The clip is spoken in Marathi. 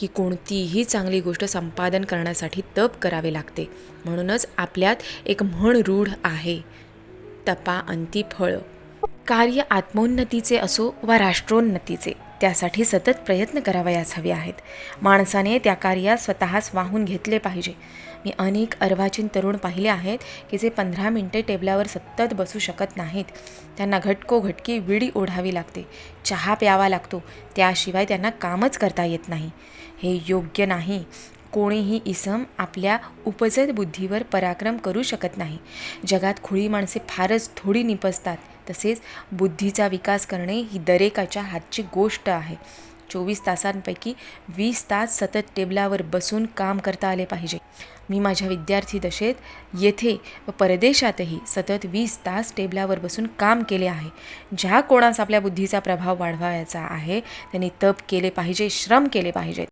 की कोणतीही चांगली गोष्ट संपादन करण्यासाठी तप करावे लागते. म्हणूनच आपल्यात एक म्हण रूढ आहे. तपा अंती फळ. कार्य आत्मोन्नतीचे असो वा राष्ट्रोन्नतीचे. त्यासाठी सतत प्रयत्न करावयास हवे आहेत. माणसाने त्या कार्यात स्वतःच वाहून घेतले पाहिजे. मी अनेक अर्वाचीन तरुण पाहिले आहेत की जे पंधरा मिनटे टेबलावर सतत बसू शकत नाहीत. त्यांना घटकोघटकी विडी ओढावी लागते. चहा प्यावा लागतो. त्याशिवाय त्यांना कामच करता येत नाही. हे योग्य नाही. कोणीही इसम आपल्या उपजत बुद्धीवर पराक्रम करू शकत नाही. जगात खुळी माणसे फारच थोडी निपजतात तसेच बुद्धीचा विकास करणे ही दरेकाच्या हातची गोष्ट आहे. चोवीस तासांपैकी वीस तास सतत टेबलावर बसून काम करता आले पाहिजे. मी माझ्या विद्यार्थी दशेत येथे व परदेशातही सतत वीस तास टेबलावर बसून काम केले आहे. ज्या कोणास आपल्या बुद्धीचा प्रभाव वाढवायचा आहे त्यांनी तप केले पाहिजे श्रम केले पाहिजेत